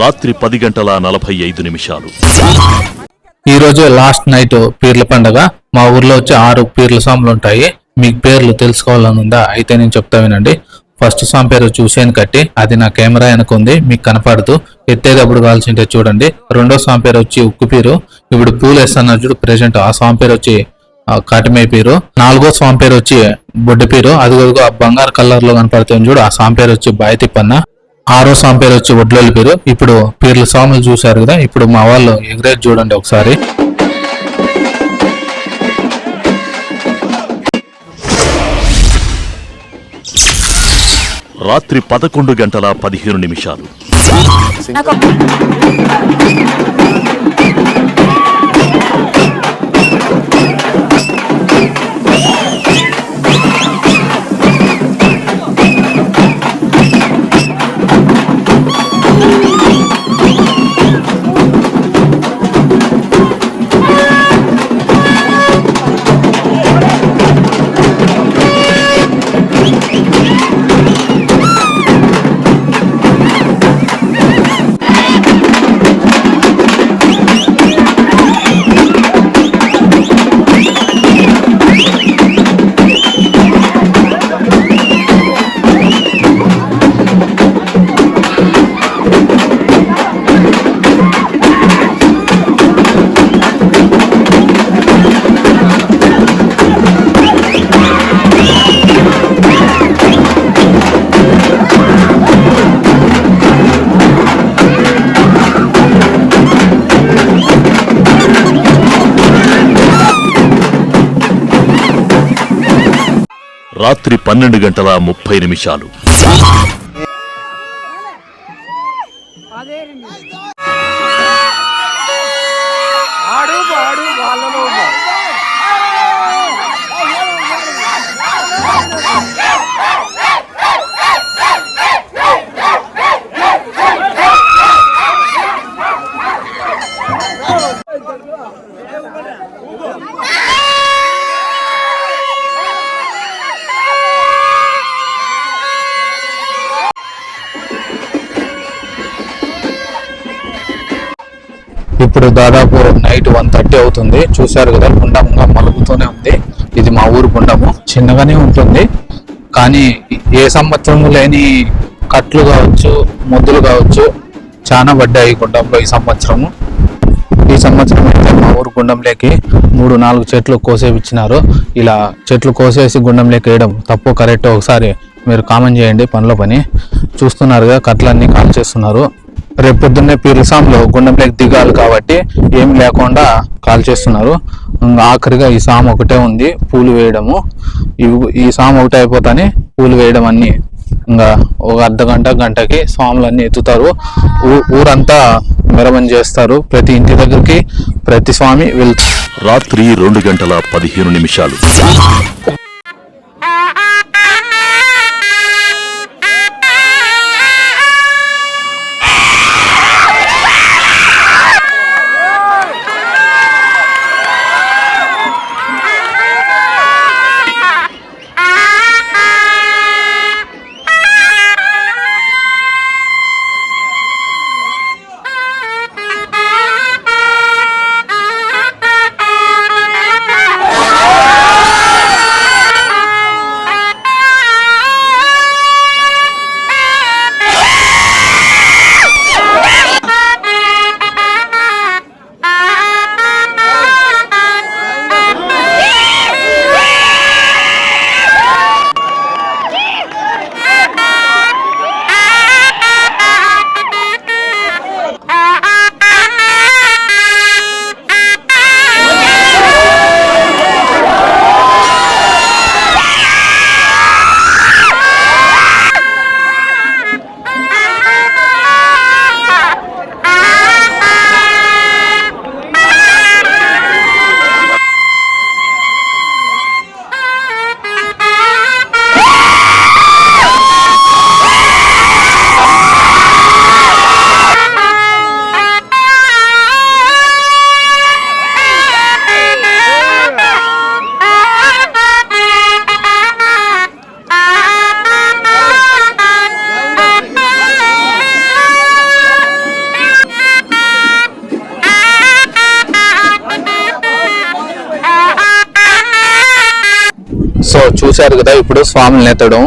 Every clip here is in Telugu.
రాత్రి పది గంటల నలభై ఐదు నిమిషాలు. ఈ రోజే లాస్ట్ నైట్ పీర్ల పండగ. మా ఊర్లో వచ్చి ఆరు పీర్ల సాములు ఉంటాయి. మీకు పేర్లు తెలుసుకోవాలని ఉందా అయితే నేను చెప్తా వినండి. ఫస్ట్ సామ్ పేరు వచ్చి కట్టి అది నా కెమెరా వెనకుంది మీకు కనపడదు. ఎత్తేటప్పుడు కావాల్సింటే చూడండి. రెండో సామ్ పేరు వచ్చి ఉక్కు పీరు. ఇప్పుడు పూలు వేస్తాను చూడు ప్రెసెంట్ ఆ సాం పేరు వచ్చి ఆ, పీరు. నాలుగో స్వామి పేరు వచ్చి బొడ్డు పీరు. అది ఆ బంగారు కలర్లో కనపడుతుంది చూడు. ఆ స్వామి పేరు వచ్చి బాయతిప్పన్న ఆరో స్వామి పేరు వచ్చి ఒడ్లోలి పేరు. ఇప్పుడు పీర్ల స్వాములు చూశారు కదా ఇప్పుడు మా వాళ్ళు ఎగ్రేజ్ చూడండి ఒకసారి. రాత్రి పదకొండు గంటల పదిహేను నిమిషాలు. రాత్రి పన్నెండు గంటల ముప్పై నిమిషాలు. ఇప్పుడు దాదాపు నైట్ వన్ థర్టీ అవుతుంది. చూశారు కదా గుండం మలుపుతూనే మలుగుతూనే ఉంది. ఇది మా ఊరు గుండము. చిన్నగానే ఉంటుంది. కానీ ఏ సంవత్సరం లేని కట్లు కావచ్చు ముద్దులు కావచ్చు చాలా పడ్డాయి గుండంలో ఈ సంవత్సరము. ఈ సంవత్సరం అయితే మా ఊరు గుండంలోకి మూడు నాలుగు చెట్లు కోసేపిచ్చినారు ఇలా చెట్లు కోసేసి గుండంలోకి వేయడం తప్పు కరెక్ట్ ఒకసారి మీరు కామెంట్ చేయండి. పనిలో పని. చూస్తున్నారు కదా కట్లన్నీ కాల్ చేస్తున్నారు రేపు పొద్దున్నే పీర్లసాంలో గుండంలోకి దిగాలి కాబట్టి ఏం లేకుండా కాల్ చేస్తున్నారు. ఇంకా ఆఖరిగా ఈ సామ్ ఒకటే ఉంది పూలు వేయడము. ఈ సామ్ ఒకటే అయిపోతానే పూలు వేయడం అన్ని. ఇంకా ఒక అర్ధ గంట గంటకి స్వాములన్నీ ఎత్తుతారు. ఊ- ఊరంతా మెరవని చేస్తారు. ప్రతి ఇంటి దగ్గరికి ప్రతి స్వామి వెళ్తారు. రాత్రి రెండు గంటల పదిహేను నిమిషాలు. చూశారు కదా ఇప్పుడు స్వామిని ఎత్తడం.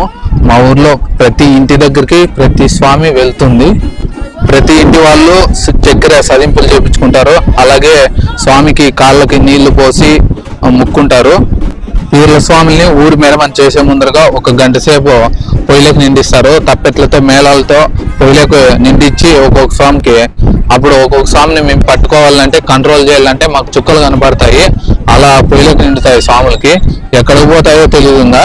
మా ఊర్లో ప్రతి ఇంటి దగ్గరికి ప్రతి స్వామి వెళ్తుంది. ప్రతి ఇంటి వాళ్ళు చక్కెర సదింపులు చేపించుకుంటారు. అలాగే స్వామికి కాళ్ళకి నీళ్ళు పోసి ముక్కుంటారు. పీర్ల స్వామిని ఊరి మెరమని చేసే ముందరగా ఒక గంట సేపు పొయ్యిలకు నిండిస్తారు. తప్పెట్లతో మేళాలతో పొయ్యిలకు నిండించి ఒక్కొక్క స్వామికి అప్పుడు ఒక్కొక్క స్వామిని మేము పట్టుకోవాలంటే కంట్రోల్ చేయాలంటే మాకు చుక్కలు కనపడతాయి అలా పొయ్యిలకు నిండుతాయి స్వాములకి ఎక్కడికి పోతాయో తెలియదు ఇంకా.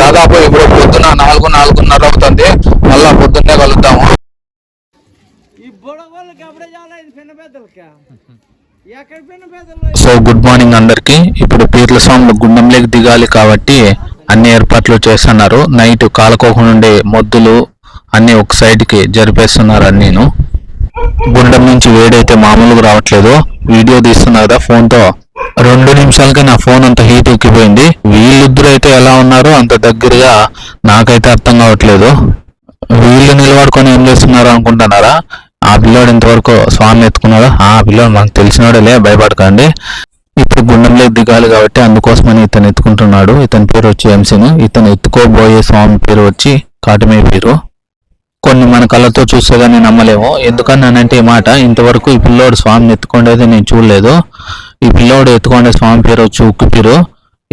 దాదాపు ఇప్పుడు పొద్దున నాలుగు నాలుగున్నర అవుతుంది. మళ్ళా పొద్దున్నే కలుద్దాము. సో గుడ్ మార్నింగ్ అందరికి. ఇప్పుడు పీర్ల స్వాములు గుండంలోకి దిగాలి కాబట్టి అన్ని ఏర్పాట్లు చేస్తున్నారు. నైట్ కాలకోక నుండి మొద్దులు అన్ని ఒక సైడ్కి జరిపేస్తున్నారు అన్నీను గుండం నుంచి వేడైతే మామూలుగా రావట్లేదు. వీడియో తీస్తున్నా కదా ఫోన్తో రెండు నిమిషాలకే నా ఫోన్ అంత హీట్ ఎక్కిపోయింది. వీళ్ళిద్దరు అయితే ఎలా ఉన్నారో అంత దగ్గరగా నాకైతే అర్థం కావట్లేదు. వీళ్ళు నిలబడుకొని ఏం చేస్తున్నారు అనుకుంటున్నారా? ఆ పిల్లోడు ఇంతవరకు స్వామి ఎత్తుకున్నాడు? ఆ పిల్లోడు మనకు తెలిసినోడేలే భయపడకండి. ఇప్పుడు గుండంలో దిగాలి కాబట్టి అందుకోసమని ఇతను ఎత్తుకుంటున్నాడు. ఇతని పేరు వచ్చి ఎంసీను ఇతను ఎత్తుకోబోయే స్వామి పేరు వచ్చి కాటమే పేరు. కొన్ని మన కళ్ళతో చూసేదాన్ని నమ్మలేము. ఎందుకన్నానంటే ఈ మాట ఇంతవరకు ఈ పిల్లోడు స్వామిని ఎత్తుకుండేది నేను చూడలేదు. ఈ పిల్లోడు ఎత్తుకొండే స్వామి పేరు వచ్చి ఉక్కు పేరు.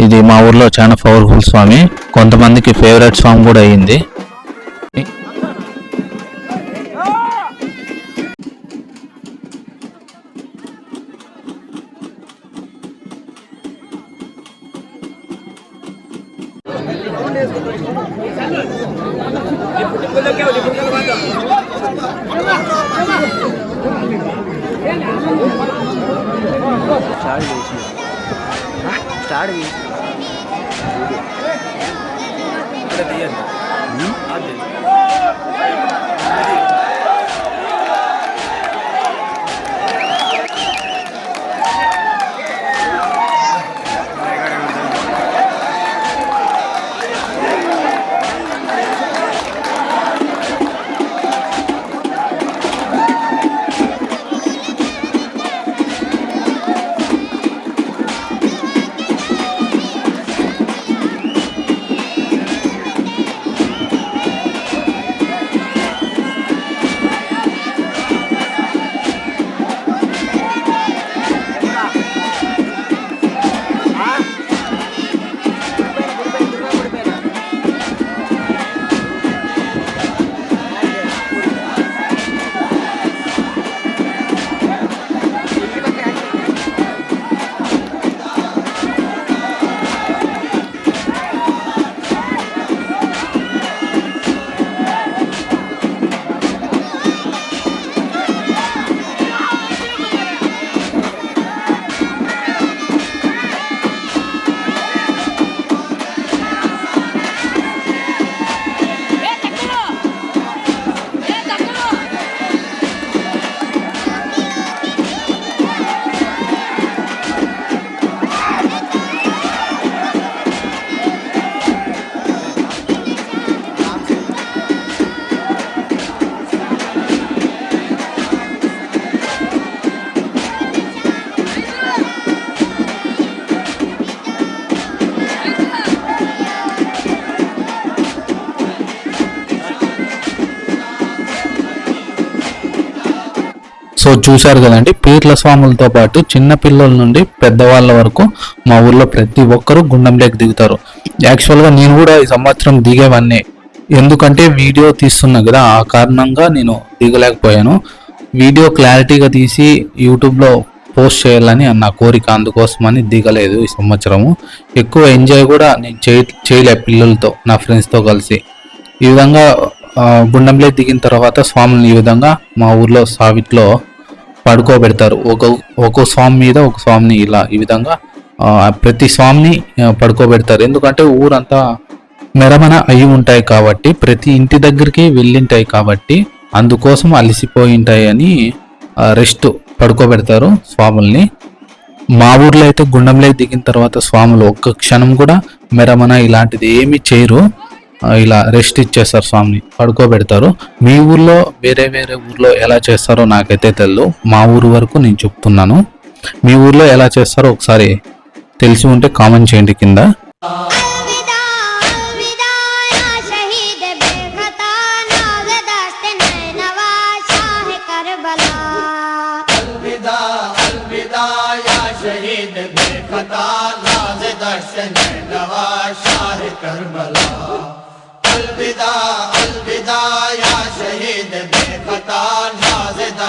ఇది మా ఊర్లో చాలా పవర్ఫుల్ స్వామి. కొంతమందికి ఫేవరెట్ స్వామి కూడా అయ్యింది. స్టార్ట్ చేసి స్టార్ట్ చేసి సో చూశారు కదండి పీర్ల స్వాములతో పాటు చిన్న పిల్లల నుండి పెద్దవాళ్ళ వరకు మా ఊర్లో ప్రతి ఒక్కరూ గుండంలోకి దిగుతారు. యాక్చువల్గా నేను కూడా ఈ సంవత్సరం దిగేవాడిని. ఎందుకంటే వీడియో తీస్తున్నా కదా ఆ కారణంగా నేను దిగలేకపోయాను. వీడియో క్లారిటీగా తీసి యూట్యూబ్లో పోస్ట్ చేయాలని నా కోరిక అందుకోసమని దిగలేదు ఈ సంవత్సరము. ఎక్కువ ఎంజాయ్ కూడా నేను చేయ చేయలే పిల్లలతో నా ఫ్రెండ్స్తో కలిసి. ఈ విధంగా గుండంలో దిగిన తర్వాత స్వాములను ఈ విధంగా మా ఊర్లో సావిట్లో పడుకోబెడతారు. ఒక ఒక స్వామి మీద ఒక స్వామిని ఇలా ఈ విధంగా ప్రతి స్వామిని పడుకోబెడతారు. ఎందుకంటే ఊరంతా మెరమన అయి ఉంటాయి కాబట్టి ప్రతి ఇంటి దగ్గరికి వెళ్ళింటాయి కాబట్టి అందుకోసం అలసిపోయి ఉంటాయి అని రెస్ట్ పడుకోబెడతారు స్వాముల్ని. మా ఊర్లో అయితే గుండంలో దిగిన తర్వాత స్వాములు ఒక్క క్షణం కూడా మెరమన ఇలాంటిది ఏమీ చేయరు. ఇలా రెస్ట్ ఇచ్చేస్తారు స్వామిని. పడుకోబెడతారు. మీ ఊర్లో వేరే వేరే ఊర్లో ఎలా చేస్తారో నాకైతే తెలియదు మా ఊరు వరకు నేను చెప్తున్నాను. మీ ఊర్లో ఎలా చేస్తారో ఒకసారి తెలిసి ఉంటే కామెంట్ చేయండి కింద.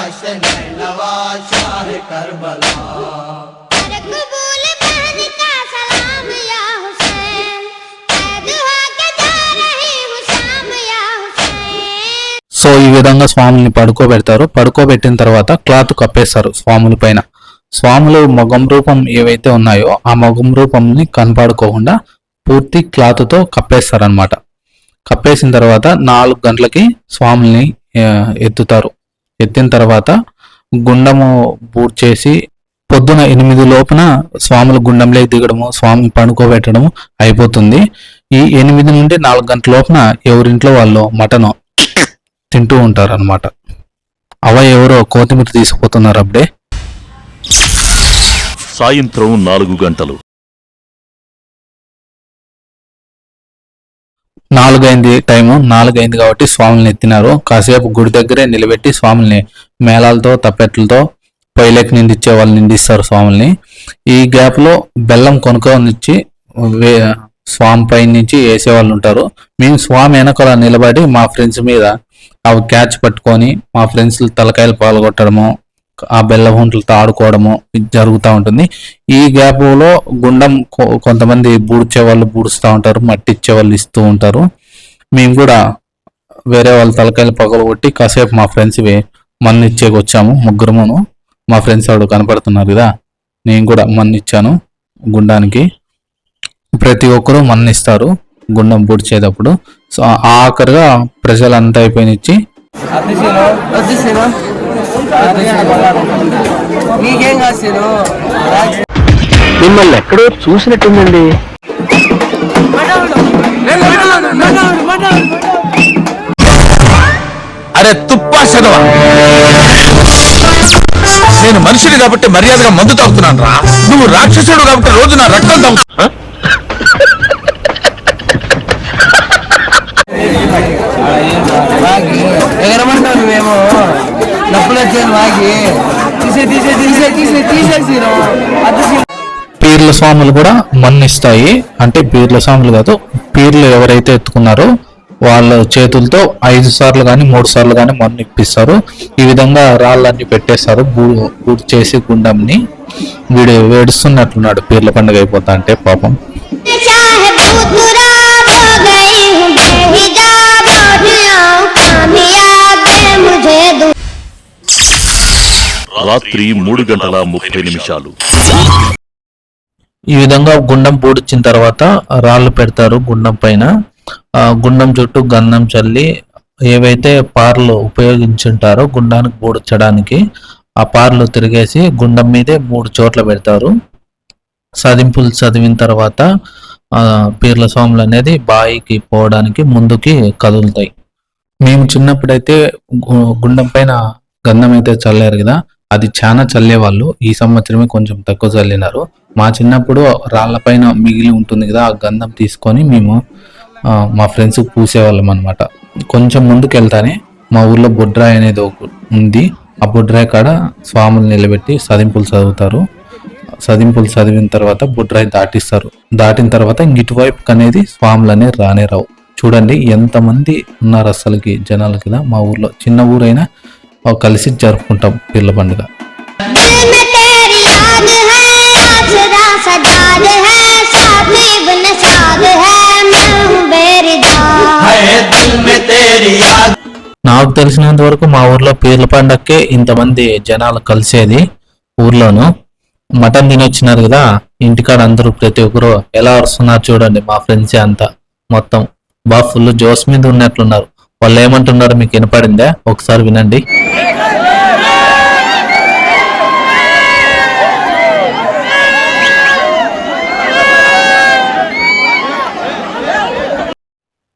हूँ शाम या हुसैन సో ఈ విధంగా స్వాముల్ని పడుకోబెడతారు పడుకోబెట్టిన తర్వాత క్లాత్ కప్పేస్తారు స్వాముల పైన స్వాములు మొగం రూపం ఏవైతే ఉన్నాయో ఆ మొగం రూపంని కనపడుకోకుండా పూర్తి క్లాత్ తో కప్పేస్తారు అనమాట కప్పేసిన తర్వాత నాలుగు గంటలకి స్వాముల్ని ఆ, ఎత్తుతారు ఎత్తిన తర్వాత గుండము బూట్ చేసి పొద్దున ఎనిమిది లోపున స్వాముల గుండంలోకి దిగడము స్వామిని పండుకోబెట్టడము అయిపోతుంది. ఈ ఎనిమిది నుండి నాలుగు గంటల లోపున ఎవరింట్లో వాళ్ళు మటన్ తింటూ ఉంటారు అనమాట అవ ఎవరో కోతిమీర తీసుకుపోతున్నారు అప్పుడే సాయంత్రం నాలుగు గంటలు. నాలుగైంది టైము నాలుగైంది కాబట్టి స్వాములను ఎత్తినారు. కాసేపు గుడి దగ్గరే నిలబెట్టి స్వాముల్ని మేళాలతో తప్పెట్లతో పైలకి నిండిచ్చే వాళ్ళు నిండిస్తారు స్వాముల్ని. ఈ గ్యాప్లో బెల్లం కొనుక్కొనిచ్చి వే- స్వామి పై నుంచి వేసే వాళ్ళు ఉంటారు. మేము స్వామి వెనకాల నిలబడి మా ఫ్రెండ్స్ మీద అవి క్యాచ్ పట్టుకొని మా ఫ్రెండ్స్ తలకాయలు పాల్గొట్టడము ఆ బెల్ల హుంటలతో ఆడుకోవడము జరుగుతూ ఉంటుంది. ఈ గ్యాప్లో గుండం కొ- కొంతమంది బూడ్చే వాళ్ళు బూడుస్తూ ఉంటారు మట్టిచ్చే వాళ్ళు ఇస్తూ ఉంటారు. మేము కూడా వేరే వాళ్ళ తలకాయలు పగలు కొట్టి కాసేపు మా ఫ్రెండ్స్ మన్ను ఇచ్చేకి వచ్చాము ముగ్గురమును. మా ఫ్రెండ్స్ ఆడు కనపడుతున్నారు కదా నేను కూడా మన్ను ఇచ్చాను గుండానికి. ప్రతి ఒక్కరూ మన్ను ఇస్తారు గుండం బూడ్చేటప్పుడు సో ఆఖరిగా ప్రజలంతా అయిపోయినిచ్చి నీకేం మిమ్మల్ని ఎక్కడో చూసినట్టుందండి. అరే తుప్పా చదవ నేను మనిషిని కాబట్టి మర్యాదగా మందు తాగుతున్నాను రా. నువ్వు రాక్షసుడు కాబట్టి రోజు నా రక్తం తాగు ఎగరమంటావు నువ్వేమో డబ్బులు వచ్చేది వాగి తీసే తీసే తీసే తీసే తీసేసి అది పీర్ల స్వాములు కూడా మన్నిస్తాయి. అంటే పీర్ల స్వాములు కాదు పీర్లు ఎవరైతే ఎత్తుకున్నారో వాళ్ళ చేతులతో ఐదు సార్లు కానీ మూడు సార్లు కానీ మన్ను ఇప్పిస్తారు ఈ విధంగా రాళ్ళన్నీ పెట్టేస్తారు గూడు చేసి గుండంని. వీడు వేడుస్తున్నట్లున్నాడు పీర్ల పండుగ అయిపోతా అంటే పాపం. రాత్రి మూడు గంటల ముప్పై నిమిషాలు. ఈ విధంగా గుండం పూడ్చిన తర్వాత రాళ్ళు పెడతారు గుండం పైన. ఆ గుండం చుట్టూ గంధం చల్లి ఏవైతే పార్లు ఉపయోగించుంటారో గుండానికి పూడ్చడానికి ఆ పార్లు తిరిగేసి గుండం మీదే మూడు చోట్ల పెడతారు. సదింపులు చదివిన తర్వాత పీర్ల స్వాములు అనేది బాయికి పోవడానికి ముందుకి కదులుతాయి. మేము చిన్నప్పుడైతే గు- గుండం పైన గంధం అయితే చల్లారు కదా అది చాలా చల్లేవాళ్ళు. ఈ సంవత్సరమే కొంచెం తక్కువ చల్లినారు. మా చిన్నప్పుడు రాళ్ళపైన మిగిలి ఉంటుంది కదా ఆ గంధం తీసుకొని మేము మా ఫ్రెండ్స్ పూసేవాళ్ళం అనమాట కొంచెం ముందుకు వెళ్తానే మా ఊర్లో బొడ్రాయి అనేది ఒక ఉంది. ఆ బొడ్రాయి కాడ స్వాములు నిలబెట్టి సదింపులు చదువుతారు. సదింపులు చదివిన తర్వాత బుడ్రాయి దాటిస్తారు. దాటిన తర్వాత ఇటువైపు అనేది స్వాములు అనేది రానే రావు. చూడండి ఎంతమంది ఉన్నారు అసలుకి జనాలు కదా మా ఊర్లో చిన్న ఊరైనా కలిసి జరుపుకుంటాం పీర్ల పండుగ. నాకు తెలిసినంత వరకు మా ఊర్లో పీర్ల పండక్కే ఇంతమంది జనాలు కలిసేది ఊర్లోను. మటన్ తినొచ్చినారు కదా ఇంటికాడ అందరూ ప్రతి ఒక్కరు ఎలా వస్తున్నారు చూడండి మా ఫ్రెండ్సే అంతా మొత్తం. బా ఫుల్ జోస్ మీద ఉన్నట్లున్నారు. వాళ్ళు ఏమంటున్నారు మీకు వినపడిందా? ఒకసారి వినండి.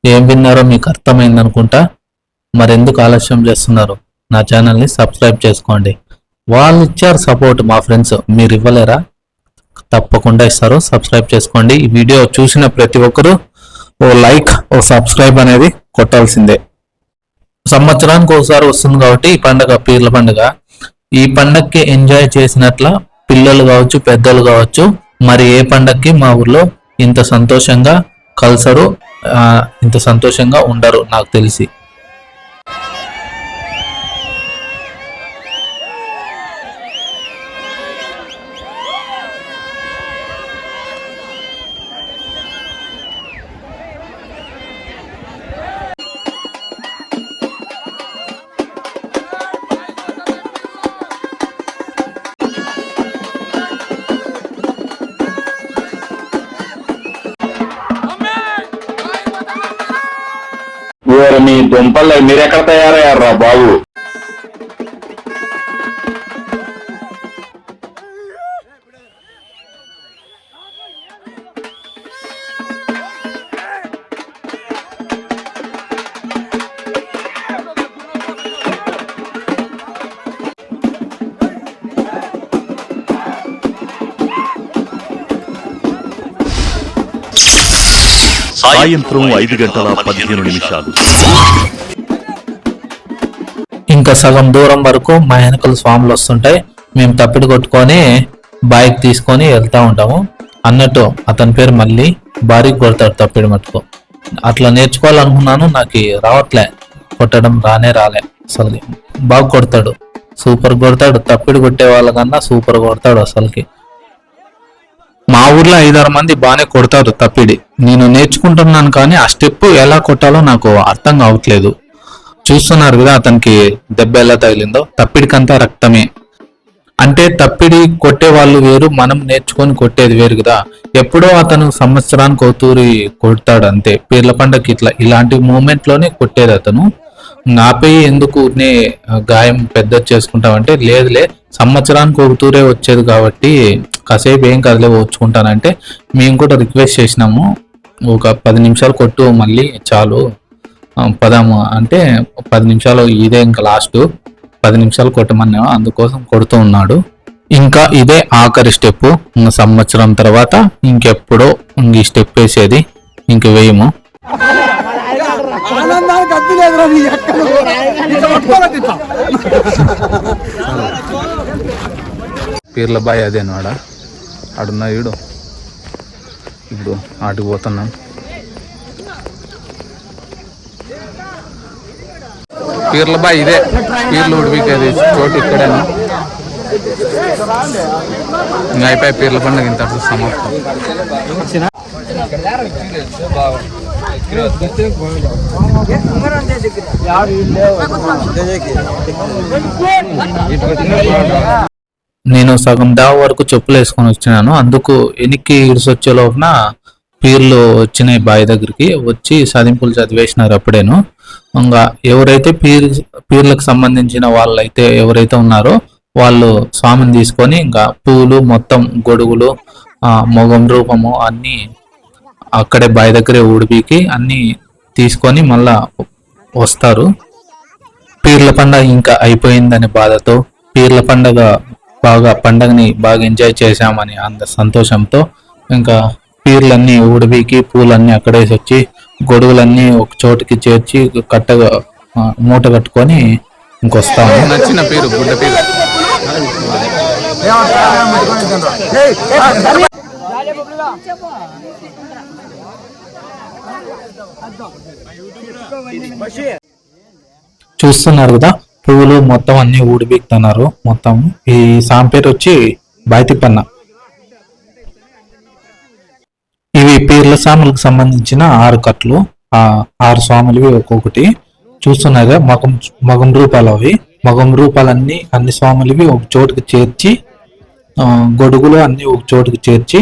ఏం విన్నారో మీకు అర్థమైంది అనుకుంటా మరెందుకు ఆలస్యం చేస్తున్నారు? నా ఛానల్ని సబ్స్క్రైబ్ చేసుకోండి. వాళ్ళు ఇచ్చారు సపోర్ట్ మా ఫ్రెండ్స్. మీరు ఇవ్వలేరా తప్పకుండా ఇస్తారు. సబ్స్క్రైబ్ చేసుకోండి. ఈ వీడియో చూసిన ప్రతి ఒక్కరూ ఓ లైక్ ఓ సబ్స్క్రైబ్ అనేది కొట్టాల్సిందే. సంవత్సరానికి ఒకసారి వస్తుంది కాబట్టి ఈ పండగ పీర్ల పండుగ. ఈ పండగకి ఎంజాయ్ చేసినట్ల పిల్లలు కావచ్చు పెద్దలు కావచ్చు మరి ఏ పండగకి మా ఊర్లో ఇంత సంతోషంగా కల్చరు ఆ, ఇంత సంతోషంగా ఉండరు నాకు తెలిసి. దుంపలు దుంపల్లో మీరెక్కడ తయారయ్యారా బాబు? సాయంత్రం ఐదు గంటల పదిహేను నిమిషాలు. ఇంకా సగం దూరం వరకు మా వెనకల స్వాములు వస్తుంటాయి. మేము తప్పిడి కొట్టుకొని బైక్ తీసుకొని వెళ్తా ఉంటాము. అన్నట్టు అతని పేరు మళ్ళీ భారీకి కొడతాడు తప్పిడి మట్టుకు. అట్లా నేర్చుకోవాలనుకున్నాను నాకు రావట్లే. కొట్టడం రానే రాలే. అసలు బాగా కొడతాడు. సూపర్ కొడతాడు. తప్పిడి కొట్టే వాళ్ళకన్నా సూపర్ కొడతాడు అసలుకి. మా ఊర్లో ఐదారు మంది బాగానే కొడతారు తప్పిడి. నేను నేర్చుకుంటున్నాను కానీ ఆ స్టెప్ ఎలా కొట్టాలో నాకు అర్థం కావట్లేదు. చూస్తున్నారు కదా అతనికి దెబ్బ ఎలా తగిలిందో? తప్పిడికంతా రక్తమే. అంటే తప్పిడి కొట్టే వాళ్ళు వేరు మనం నేర్చుకొని కొట్టేది వేరు కదా. ఎప్పుడో అతను సంవత్సరానికి ఒక తూరి కొడతాడు అంతే. పీర్ల పండగకి ఇట్లా ఇలాంటి మూమెంట్లోనే కొట్టేది అతను. నాపై ఎందుకు నే గాయం పెద్ద చేసుకుంటామంటే లేదులే సంవత్సరానికి ఒక తూరే వచ్చేది కాబట్టి కాసేపు ఏం కదలే వచ్చుకుంటానంటే మేము కూడా రిక్వెస్ట్ చేసినాము. ఒక పది నిమిషాలు కొట్టు మళ్ళీ చాలు. పదాము అంటే పది నిమిషాలు ఇదే ఇంకా లాస్ట్. పది నిమిషాలు కొట్టమన్నా అందుకోసం కొడుతూ ఉన్నాడు. ఇంకా ఇదే ఆఖరి స్టెప్ సంవత్సరం తర్వాత ఇంకెప్పుడో ఇంక ఈ స్టెప్ వేసేది. ఇంక వేయము. ఆనందానికి అద్దు లేదురా నీ ఎక్కలు పీర్ల బాయ్ అదేనాడ ఆడున్నా ఈడు. ఇప్పుడు ఆటికి పోతున్నాం. పీర్ల బాయ్ ఇదే. పీర్లు ఉడిపికేది చోటు ఇక్కడేనా? ఇంకా అయిపోయి పీర్ల పండుగ ఇంత సమాప్తం. నేను సగం దావ వరకు చెప్పులు వేసుకొని వచ్చినాను. అందుకు వెనక్కి ఇడిసొచ్చే లోపల పీర్లు వచ్చినాయి బావి దగ్గరికి. వచ్చి సాధింపులు చదివేసినారు అప్పుడేను. ఇంకా ఎవరైతే పీర్ పీర్లకు సంబంధించిన వాళ్ళైతే ఎవరైతే ఉన్నారో వాళ్ళు స్వామిని తీసుకొని ఇంకా పూలు మొత్తం గొడుగులు మొగం రూపము అన్నీ అక్కడే బావి దగ్గరే ఉడిపికి అన్ని తీసుకొని మళ్ళా వస్తారు పీర్ల పండగ ఇంకా అయిపోయిందనే బాధతో పీర్ల పండగ బాగా పండగని బాగా ఎంజాయ్ చేశామని అంత సంతోషంతో ఇంకా పీర్లన్నీ ఊడిబీకి పూలన్నీ అక్కడేసి వచ్చి గొడుగులన్నీ ఒక చోటుకి చేర్చి కట్టగా మూట కట్టుకొని ఇంకొస్తాము నచ్చిన పేరు గుడ్డ పేరు చూస్తున్నారు కదా పువ్వులు మొత్తం అన్ని ఊడిబీక్తున్నారు మొత్తం ఈ సాం పేరు వచ్చి బాయితిపన్న ఇవి పీర్ల స్వాములకు సంబంధించిన ఆరు కట్లు. ఆ ఆరు స్వాములవి ఒక్కొక్కటి. చూస్తున్నారు మగం మగం రూపాలు అవి. మగం రూపాలన్నీ అన్ని స్వాములవి ఒక చోటుకి చేర్చి గొడుగులు అన్ని ఒక చోటుకి చేర్చి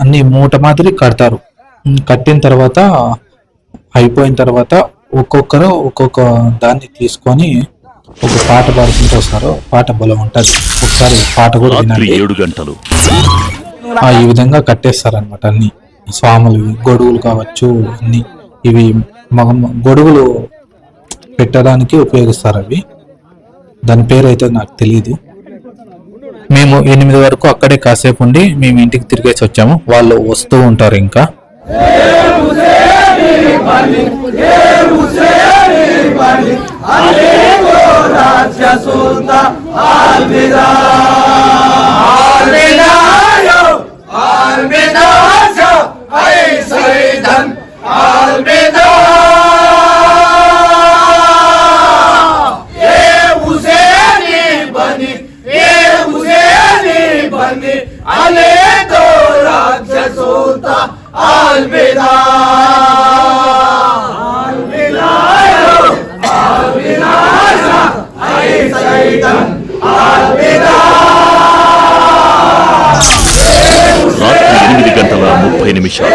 అన్ని మూట మాదిరి కడతారు. కట్టిన తర్వాత అయిపోయిన తర్వాత ఒక్కొక్కరు ఒక్కొక్క దాన్ని తీసుకొని ఒక పాట పాడుకుంటూ వస్తారు. పాట బలం ఉంటది. ఒకసారి పాట కూడా ఏడు గంటలు. ఆ ఈ విధంగా కట్టేస్తారనమాట అన్ని. స్వాములు గొడుగులు కావచ్చు అన్ని. ఇవి మగ గొడుగులు పెట్టడానికి ఉపయోగిస్తారు అవి. దాని పేరు అయితే నాకు తెలియదు మేము ఎనిమిది వరకు అక్కడే కాసేపు ఉండి మేము ఇంటికి తిరిగేసి వచ్చాము. వాళ్ళు వస్తూ ఉంటారు ఇంకా. ऐसे నిమిషాలు.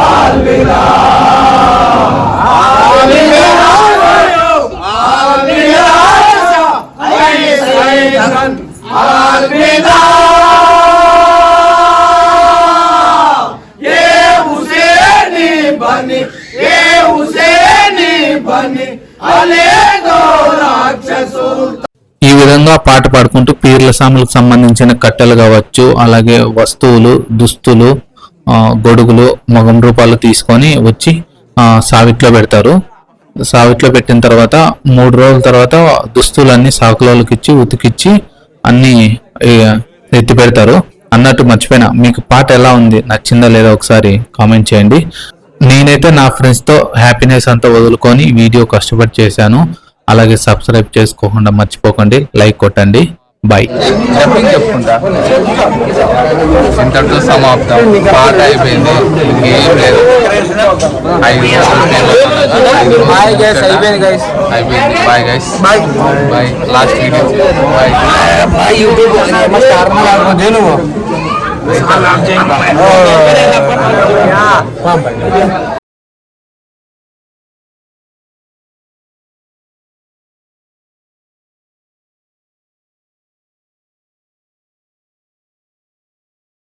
ఆల్విరా ఈ పాట పాడుకుంటూ పీర్ల సాములకు సంబంధించిన కట్టెలు కావచ్చు అలాగే వస్తువులు దుస్తులు గొడుగులు మొగం రూపాలు తీసుకొని వచ్చి సావిట్లో పెడతారు. సావిట్లో పెట్టిన తర్వాత మూడు రోజుల తర్వాత దుస్తులన్నీ సాకులోకి ఇచ్చి ఉతికిచ్చి అన్నీ ఎత్తి పెడతారు. అన్నట్టు మర్చిపోయినా. మీకు పాట ఎలా ఉంది? నచ్చిందా లేదా ఒకసారి కామెంట్ చేయండి. నేనైతే నా ఫ్రెండ్స్తో హ్యాపీనెస్ అంతా వదులుకొని వీడియో కష్టపడి చేశాను. అలాగే సబ్స్క్రైబ్ చేసుకోకుండా మర్చిపోకండి లైక్ కొట్టండి. బాయ్ డబ్బింగ్ చెప్పుకుంటా ఇంతటితో సమాప్తం. పాట అయిపోయింది. ఇంకేం లేదు. గైస్ అయిపోయింది. గైస్ అయిపోయింది bye guys bye bye last video bye bye YouTube star నువ్వు